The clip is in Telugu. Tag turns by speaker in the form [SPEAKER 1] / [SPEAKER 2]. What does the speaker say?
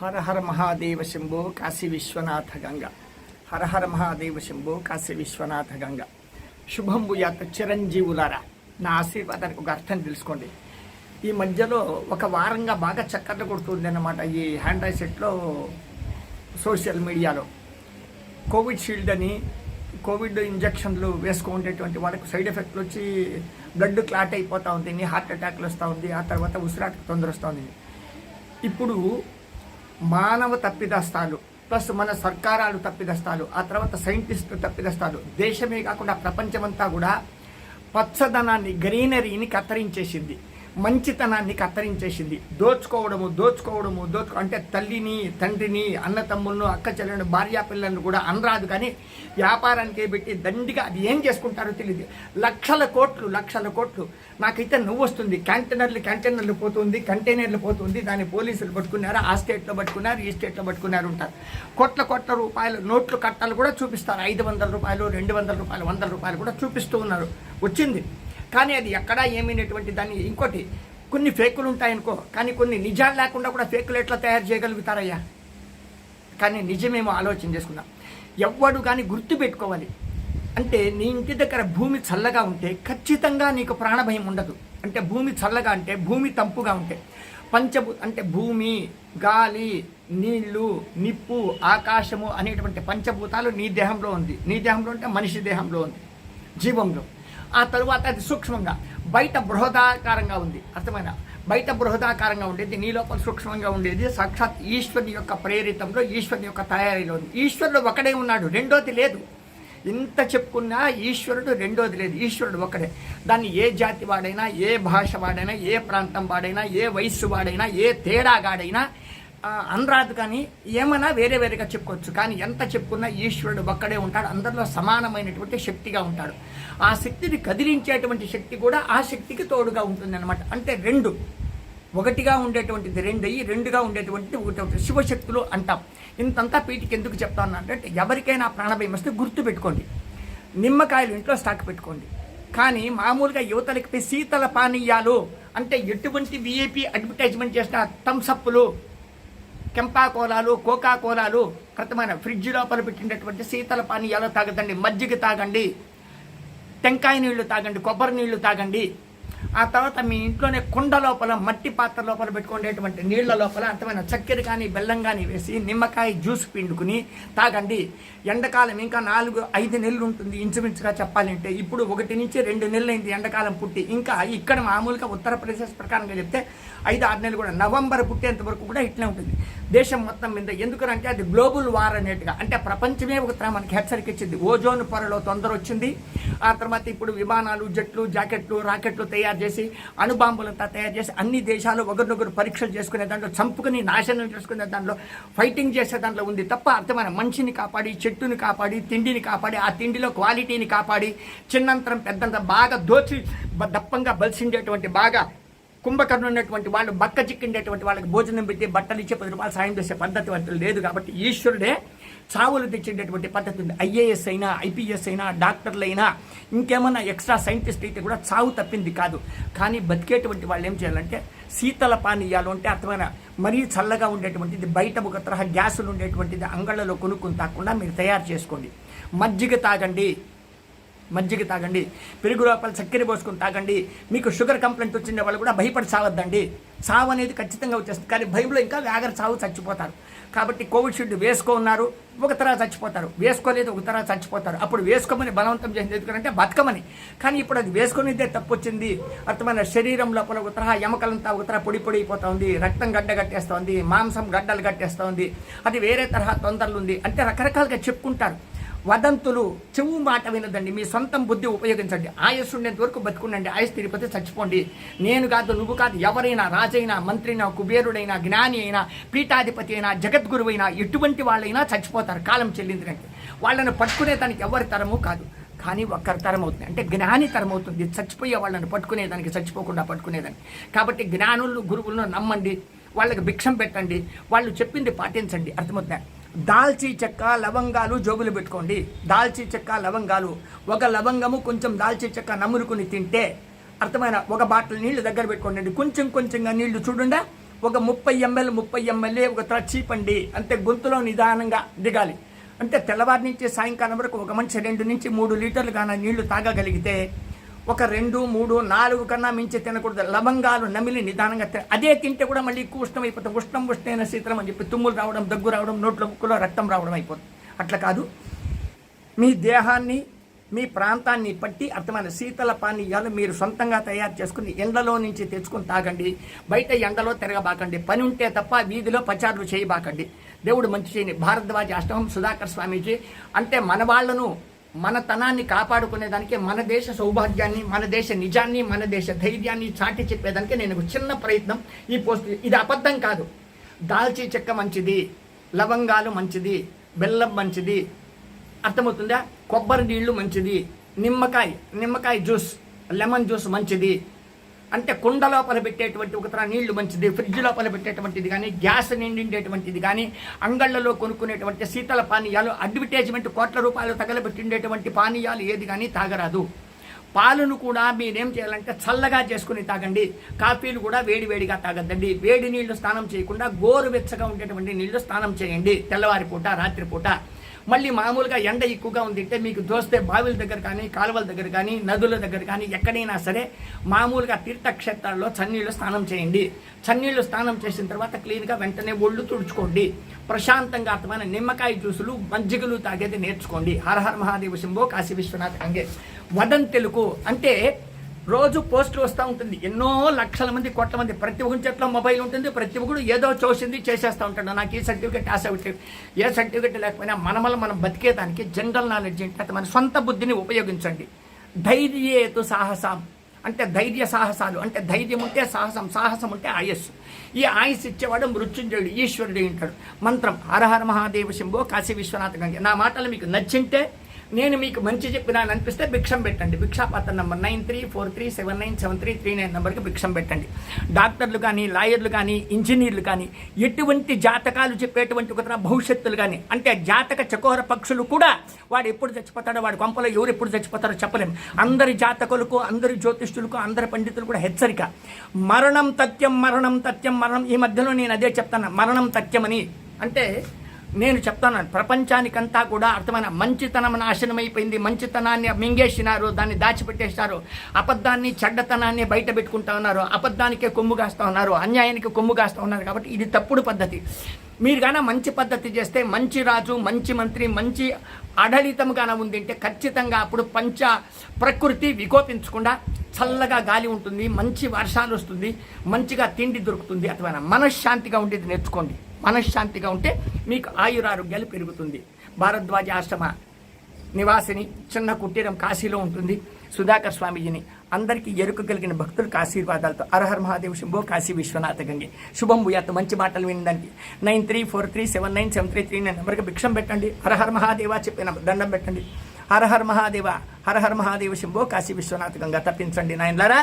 [SPEAKER 1] హర హర మహాదేవ శంభో కాశీ విశ్వనాథ గంగ. హర హర మహాదేవ శంభో కాశీ విశ్వనాథ గంగ. శుభంబు యాత చిరంజీవులారా నా ఆశీర్వాదానికి ఒక అర్థం తెలుసుకోండి. ఈ మధ్యలో ఒక వారంగా బాగా చక్కర్లు కొడుతుంది అన్నమాట ఈ హ్యాండ్ సెట్లో సోషల్ మీడియాలో. కోవిడ్ షీల్డ్ అని కోవిడ్ ఇంజక్షన్లు వేసుకునేటువంటి వాళ్ళకి సైడ్ ఎఫెక్ట్లు వచ్చి బ్లడ్ క్లాట్ అయిపోతూ ఉంది హార్ట్ అటాక్లు వస్తూ ఉంది ఆ తర్వాత ఉసిరాటకు తొందర వస్తూ ఉంది. ఇప్పుడు మానవ తప్పిదస్తాలు ప్లస్ మన సర్కారాలు తప్పిదస్తాలు ఆ తర్వాత సైంటిస్టులు తప్పిదస్తాలు. దేశమే కాకుండా ప్రపంచమంతా కూడా పచ్చదనాన్ని గ్రీనరీని కత్తిరించేసింది. మంచితనాన్ని కత్తిరించేసింది. దోచుకోవడము దోచుకోవడము దోచుకో అంటే తల్లిని తండ్రిని అన్న తమ్ములను అక్క చెల్లెలను భార్యా పిల్లలను కూడా అనరాదు కానీ వ్యాపారానికి పెట్టి దండిగా అది ఏం చేసుకుంటారో తెలియదు లక్షల కోట్లు లక్షల కోట్లు. నాకైతే నువ్వు వస్తుంది. కంటైనర్లు కంటైనర్లు పోతుంది కంటైనర్లు పోతుంది. దాన్ని పోలీసులు పట్టుకున్నారు ఆ స్టేట్లో పట్టుకున్నారు ఈ స్టేట్లో పట్టుకున్నారు ఉంటారు కోట్ల కోట్ల రూపాయలు నోట్లు కట్టాలు కూడా చూపిస్తారు. ఐదు వందల రూపాయలు రెండు వందల రూపాయలు వందల రూపాయలు కూడా చూపిస్తూ ఉన్నారు. వచ్చింది. కానీ అది ఎక్కడా ఏమైనటువంటి దాన్ని ఇంకోటి కొన్ని ఫేకులు ఉంటాయనుకో కానీ కొన్ని నిజాలు లేకుండా కూడా ఫేకులు ఎట్లా తయారు చేయగలుగుతారయ్యా? కానీ నిజమేమో ఆలోచన చేసుకుందాం. ఎవ్వడు కానీ గుర్తు పెట్టుకోవాలి. అంటే నీ ఇంటి దగ్గర భూమి చల్లగా ఉంటే ఖచ్చితంగా నీకు ప్రాణభయం ఉండదు. అంటే భూమి చల్లగా అంటే భూమి తంపుగా ఉంటే. పంచభూ అంటే భూమి గాలి నీళ్ళు నిప్పు ఆకాశము అనేటువంటి పంచభూతాలు నీ దేహంలో ఉంది. నీ దేహంలో అంటే మనిషి దేహంలో ఉంది. జీవంలో. ఆ తరువాత అది సూక్ష్మంగా బయట బృహదాకారంగా ఉంది. అర్థమైన? బయట బృహదాకారంగా ఉండేది నీ లోపల సూక్ష్మంగా ఉండేది సాక్షాత్ ఈశ్వరుని యొక్క ప్రేరితంలో ఈశ్వరుని యొక్క తయారీలో ఉంది. ఈశ్వరుడు ఒకడే ఉన్నాడు రెండోది లేదు. ఇంత చెప్పుకున్నా ఈశ్వరుడు రెండోది లేదు ఈశ్వరుడు ఒకడే దాన్ని ఏ జాతి వాడైనా ఏ భాష వాడైనా ఏ ప్రాంతం వాడైనా ఏ వయస్సు వాడైనా ఏ తేడాగాడైనా అనరాదు కానీ ఏమైనా వేరే వేరేగా చెప్పుకోవచ్చు. కానీ ఎంత చెప్పుకున్నా ఈశ్వరుడు ఒక్కడే ఉంటాడు. అందరిలో సమానమైనటువంటి శక్తిగా ఉంటాడు. ఆ శక్తిని కదిలించేటువంటి శక్తి కూడా ఆ శక్తికి తోడుగా ఉంటుంది అనమాట అంటే రెండు. ఒకటిగా ఉండేటువంటిది రెండు అయ్యి రెండుగా ఉండేటువంటిది ఒకటి ఒకటి. శివశక్తులు అంటాం. ఇంతంతా పీటికి ఎందుకు చెప్తాను అంటే ఎవరికైనా ప్రాణభయం వస్తే గుర్తు పెట్టుకోండి. నిమ్మకాయలు ఇంట్లో స్టాక్ పెట్టుకోండి. కానీ మామూలుగా యువతలకి శీతల పానీయాలు అంటే ఎటువంటి విఐపి అడ్వర్టైజ్మెంట్ చేసిన థమ్సప్లు కెంపా కోలాలు కోకా కోలాలు కృతమైన ఫ్రిడ్జ్ లోపల పెట్టినటువంటి శీతల పానీయాలు తాగదండి మజ్జిగ తాగండి టెంకాయ నీళ్ళు తాగండి కొబ్బరి నీళ్ళు తాగండి. ఆ తర్వాత మీ ఇంట్లోనే కుండ లోపల మట్టి పాత్ర లోపల పెట్టుకునేటువంటి నీళ్ళ లోపల అంతమైన చక్కెర కానీ బెల్లం కానీ వేసి నిమ్మకాయ జ్యూస్ పిండుకుని తాగండి. ఎండాకాలం ఇంకా నాలుగు ఐదు నెలలు ఉంటుంది ఇంచుమించుగా చెప్పాలంటే. ఇప్పుడు ఒకటి నుంచి రెండు నెలలు అయింది ఎండాకాలం పుట్టి. ఇంకా ఇక్కడ మామూలుగా ఉత్తరప్రదేశ్ ప్రకారంగా చెప్తే ఐదు ఆరు నెలలు కూడా. నవంబర్ పుట్టేంత వరకు కూడా ఇట్లే ఉంటుంది. దేశం మొత్తం మీద ఎందుకంటే అది గ్లోబల్ వార్ అనేట్టుగా. అంటే ప్రపంచమే ఒక మనకి హెచ్చరిక ఇచ్చింది. ఓజోన్ పొరలో తొందర వచ్చింది. ఆ తర్వాత ఇప్పుడు విమానాలు జట్లు జాకెట్లు రాకెట్లు తయారు చేసి అణుబాంబులంతా తయారు చేసి అన్ని దేశాలు ఒకరినొకరు పరీక్షలు చేసుకునే దాంట్లో చంపుకుని నాశనం చేసుకునే దాంట్లో ఫైటింగ్ చేసే దాంట్లో ఉంది తప్ప అర్థమైన మనిషిని కాపాడి చెట్టుని కాపాడి తిండిని కాపాడి ఆ తిండిలో క్వాలిటీని కాపాడి చిన్నంతరం పెద్దంత బాగా దోచి దప్పంగా బలిసిండేటువంటి బాగా కుంభకర్ణ ఉన్నటువంటి వాళ్ళు బక్క చిక్కిండేటువంటి వాళ్ళకి భోజనం పెట్టి బట్టలు ఇచ్చే పది రూపాయలు సాయం చేసే పద్ధతి వంటి లేదు కాబట్టి ఈశ్వరుడే చావులు తెచ్చేటటువంటి పద్ధతి ఉంది. ఐఏఎస్ అయినా ఐపీఎస్ అయినా డాక్టర్లు అయినా ఇంకేమన్నా ఎక్స్ట్రా సైంటిస్ట్ అయితే కూడా చావు తప్పింది కాదు. కానీ బతికేటువంటి వాళ్ళు ఏం చేయాలంటే శీతల పానీయాలు అంటే అర్థమైన మరీ చల్లగా ఉండేటువంటిది బయట ఒక తరహా గ్యాసులు ఉండేటువంటిది అంగళ్ళలో కొనుక్కుని తాకుండా మీరు తయారు చేసుకోండి. మజ్జిగ తాగండి. మజ్జిగ తాగండి. పెరుగు లోపల చక్కెర పోసుకొని తాగండి. మీకు షుగర్ కంప్లైంట్ వచ్చిన వాళ్ళు కూడా భయపడి చావద్దండి. సావు అనేది ఖచ్చితంగా వచ్చేస్తుంది. కానీ భయంలో ఇంకా వ్యాగర చావు చచ్చిపోతారు. కాబట్టి కోవిడ్ షీల్డ్ వేసుకున్నారు ఒక తర చచ్చిపోతారు. వేసుకోలేదు ఒక తర చచ్చిపోతారు. అప్పుడు వేసుకోమని బలవంతం చేసింది ఎందుకంటే బతకమని. కానీ ఇప్పుడు అది వేసుకునేదే తప్పు వచ్చింది అర్థమైన శరీరం లోపల ఒక తరహా ఎమకలంతా ఒక తరహా పొడి పొడి అయిపోతుంది. రక్తం గడ్డ కట్టేస్తోంది. మాంసం గడ్డలు కట్టేస్తోంది. అది వేరే తరహా తొందరలు ఉంది అంటే రకరకాలుగా చెప్పుకుంటారు. వదంతులు చెవు మాట వినదండి మీ సొంతం బుద్ధి ఉపయోగించండి. ఆయస్సు ఉండేంతవరకు బతుకుండండి ఆయుష్ తిరుపతి చచ్చిపోండి. నేను కాదు నువ్వు కాదు ఎవరైనా రాజైనా మంత్రైనా కుబేరుడైనా జ్ఞాని అయినా పీఠాధిపతి అయినా జగద్గురువైనా ఎటువంటి వాళ్ళైనా చచ్చిపోతారు. కాలం చెల్లిందినట్టు వాళ్ళని పట్టుకునే దానికి ఎవరి తరము కాదు. కానీ ఒక్కరి తరం అవుతుంది. అంటే జ్ఞాని తరం అవుతుంది. చచ్చిపోయే వాళ్ళని పట్టుకునేదానికి చచ్చిపోకుండా పట్టుకునేదానికి కాబట్టి జ్ఞానులు గురువులను నమ్మండి. వాళ్ళకి భిక్షం పెట్టండి. వాళ్ళు చెప్పింది పాటించండి. అర్థమవుతుంది? దాల్చి చెక్క లవంగాలు జోబులు పెట్టుకోండి. దాల్చి చెక్క లవంగాలు. ఒక లవంగము కొంచెం దాల్చి చెక్క నమురుకుని తింటే అర్థమైన ఒక బాటిల్ నీళ్ళు దగ్గర పెట్టుకోండి. కొంచెం కొంచెంగా నీళ్ళు చూడండి? ఒక ముప్పై ఎంఎల్ ముప్పై ఎంఎల్ఏ ఒక త్రా చీపండి. గొంతులో నిదానంగా దిగాలి. అంటే తెల్లవారి నుంచి సాయంకాలం వరకు ఒక మనిషి రెండు నుంచి మూడు లీటర్లు కానీ నీళ్ళు తాగగలిగితే ఒక రెండు మూడు నాలుగు కన్నా మించి తినకూడదు. లవంగాలు నమిలి నిదానంగా అదే తింటే కూడా మళ్ళీ ఎక్కువ ఉష్ణం అయిపోతుంది ఉష్ణం ఉష్ణమైన శీతలం అని చెప్పి తుమ్ములు రావడం దగ్గు రావడం నోట్లో ముక్కులో రక్తం రావడం అయిపోతుంది అట్లా కాదు. మీ దేహాన్ని మీ ప్రాంతాన్ని పట్టి అర్థమైన శీతల పానీయాలు మీరు సొంతంగా తయారు చేసుకుని ఎండలో నుంచి తెచ్చుకొని తాగండి. బయట ఎండలో తిరగబాకండి. పని ఉంటే తప్ప వీధిలో పచారులు చేయబాకండి. దేవుడు మంచి చేయని భారద్వాజ అష్టమం సుధాకర్ స్వామీజీ అంటే మన వాళ్ళను మన తనాన్ని కాపాడుకునేదానికి మన దేశ సౌభాగ్యాన్ని మన దేశ నిజాన్ని మన దేశ ధైర్యాన్ని చాటి చెప్పేదానికి నేను ఒక చిన్న ప్రయత్నం ఈ పోస్ట్. ఇది అబద్ధం కాదు. దాల్చి చెక్క మంచిది లవంగాలు మంచిది బెల్లం మంచిది. అర్థమవుతుందా? కొబ్బరి నీళ్ళు మంచిది. నిమ్మకాయ నిమ్మకాయ జ్యూస్ లెమన్ జ్యూస్ మంచిది. అంటే కుండ లోపల పెట్టేటువంటి ఒక తర నీళ్ళు మంచిది ఫ్రిడ్జ్ లోపల పెట్టేటువంటిది కానీ గ్యాస్ నిండిండేటువంటిది కానీ అంగళ్ళలో కొనుక్కునేటువంటి శీతల పానీయాలు అడ్వర్టైజ్మెంట్ కోట్ల రూపాయలు తగలబెట్టిండేటువంటి పానీయాలు ఏది కానీ తాగరాదు. పాలను కూడా మీరేం చేయాలంటే చల్లగా చేసుకుని తాగండి. కాఫీలు కూడా వేడివేడిగా తాగద్దండి. వేడి నీళ్ళు స్నానం చేయకుండా గోరువెచ్చగా ఉండేటువంటి నీళ్ళు స్నానం చేయండి. తెల్లవారిపూట రాత్రిపూట. మళ్ళీ మామూలుగా ఎండ ఎక్కువగా ఉంది అంటే మీకు దోస్తే బావిల దగ్గర కానీ కాలువల దగ్గర కానీ నదుల దగ్గర కానీ ఎక్కడైనా సరే మామూలుగా తీర్థక్షేత్రాల్లో చన్నీళ్ళు స్నానం చేయండి. చన్నీళ్ళు స్నానం చేసిన తర్వాత క్లీన్గా వెంటనే ఒళ్ళు తుడుచుకోండి. ప్రశాంతంగా అర్థమైన నిమ్మకాయ జ్యూసులు మజ్జిగలు తాగేది నేర్చుకోండి. హరహర మహాదేవ శంభో కాశీ విశ్వనాథ్ అంగే వదంతెలుకు అంటే రోజు పోస్ట్ వస్తూ ఉంటుంది. ఎన్నో లక్షల మంది కోట్ల మంది ప్రతి ఒక్కరి చేతిలో మొబైల్ ఉంటుంది. ప్రతి ఒక్కరు ఏదో చూసింది చేసేస్తూ ఉంటాడు. నాకు ఈ సర్టిఫికెట్ ఆ సర్టిఫికెట్ ఏ సర్టిఫికెట్ లేకపోయినా మనమల మనం బతికేదానికి జనరల్ నాలెడ్జ్ ఏంటంటే మన సొంత బుద్ధిని ఉపయోగించండి. ధైర్యేతు సాహసం. అంటే ధైర్య సాహసాలు. అంటే ధైర్యం ఉంటే సాహసం సాహసం ఉంటే ఆయస్సు. ఈ ఆయుస్ ఇచ్చేవాడు మృత్యుంజయుడు ఈశ్వరుడు ఉంటాడు మంత్రం హరహర మహాదేవ శంభో కాశీ విశ్వనాథ గంగ. నా మాటలు మీకు నచ్చింటే నేను మీకు మంచి చెప్పినాను అనిపిస్తే భిక్షం పెట్టండి. భిక్షాపాత్ర number nine three four three seven nine seven three three nine నెంబర్కి భిక్షం పెట్టండి. డాక్టర్లు కానీ లాయర్లు కానీ ఇంజనీర్లు కానీ ఎటువంటి జాతకాలు చెప్పేటువంటి ఒక భవిష్యత్తులు కానీ అంటే జాతక చకోర పక్షులు కూడా వాడు ఎప్పుడు చచ్చిపోతాడో వాడు కొంపలో ఎవరు ఎప్పుడు చచ్చిపోతారో చెప్పలేము అందరి జాతకులకు అందరి జ్యోతిష్యులకు అందరి పండితులు కూడా హెచ్చరిక. మరణం తథ్యం మరణం తథ్యం మరణం ఈ మధ్యలో నేను అదే చెప్తాను. మరణం తథ్యమని. అంటే నేను చెప్తాను ప్రపంచానికంతా కూడా అర్థమైన మంచితనం నాశనమైపోయింది. మంచితనాన్ని మింగేసినారు దాన్ని దాచిపెట్టేసినారు. అబద్ధాన్ని చెడ్డతనాన్ని బయట పెట్టుకుంటా ఉన్నారు. అబద్ధానికే కొమ్ము కాస్తా ఉన్నారు. అన్యాయానికి కొమ్ము కాస్తా ఉన్నారు కాబట్టి ఇది తప్పుడు పద్ధతి. మీరు కానీ మంచి పద్ధతి చేస్తే మంచి రాజు మంచి మంత్రి మంచి ఆడళితం గాన ఉంది అంటే ఖచ్చితంగా అప్పుడు పంచ ప్రకృతి వికోపించకుండా చల్లగా గాలి ఉంటుంది మంచి వర్షాలు వస్తుంది మంచిగా తిండి దొరుకుతుంది. అథవా మనశ్శాంతిగా ఉండేది నేర్చుకోండి. మనశ్శాంతిగా ఉంటే మీకు ఆయురారోగ్యాలు పెరుగుతుంది. భారద్వాజ ఆశ్రమ నివాసిని చిన్న కుటీరం కాశీలో ఉంటుంది. సుధాకర్ స్వామీజీని అందరికీ ఎరుక కలిగిన భక్తులకు ఆశీర్వాదాలతో అరహర్ మహాదేవ్ శుభో కాశీ విశ్వనాథ గంగే. శుభం భూయాత్ మంచి మాటలు వినడానికి nine three four three seven nine seven three three nine నెంబర్కి భిక్షం పెట్టండి. హరహర్ మహాదేవ చెప్పిన దండం పెట్టండి. హరహర్ మహాదేవ హరహర్ మహాదేవ శంభో కాశీ విశ్వనాథ గంగా తప్పించండి. నాయనలారా